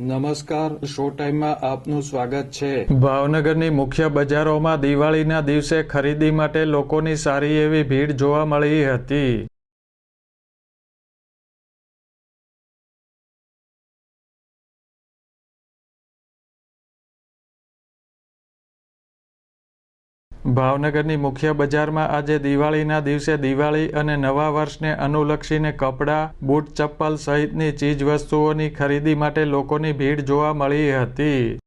નમસ્કાર, શો ટાઈમમાં આપનું સ્વાગત છે. ભાવનગરની મુખ્ય બજારોમાં દિવાળીના દિવસે ખરીદી માટે લોકોની સારી એવી ભીડ જોવા મળી હતી. ભાવનગરની મુખ્ય બજારમાં આજે દિવાળીના દિવસે દિવાળી અને નવા વર્ષને અનુલક્ષીને કપડાં, બૂટ, ચપ્પલ સહિતની ચીજવસ્તુઓની ખરીદી માટે લોકોની ભીડ જોવા મળી હતી.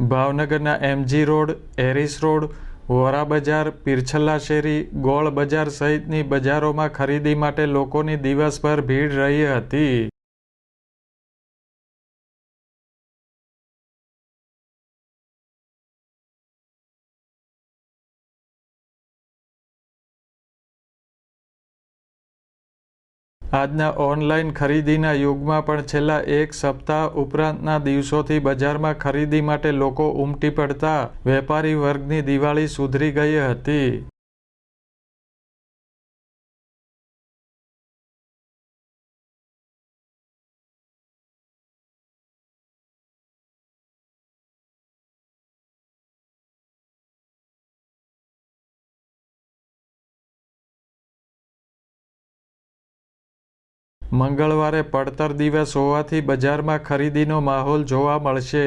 ભાવનગરના એમજી રોડ એરિસ રોડ, વોરા બજાર, પીરછલ્લા શેરી, ગોળ બજાર સહિતની બજારોમાં ખરીદી માટે લોકોની દિવસભર ભીડ રહી હતી. આજના ઓનલાઈન ખરીદીના યુગમાં પણ છેલ્લા એક સપ્તાહ ઉપરાંતના દિવસોથી બજારમાં ખરીદી માટે લોકો ઉમટી પડતા વેપારી વર્ગની દિવાળી સુધરી ગઈ હતી. મંગળવારે પડતર દિવસ હોવાથી બજારમાં ખરીદીનો માહોલ જોવા મળશે.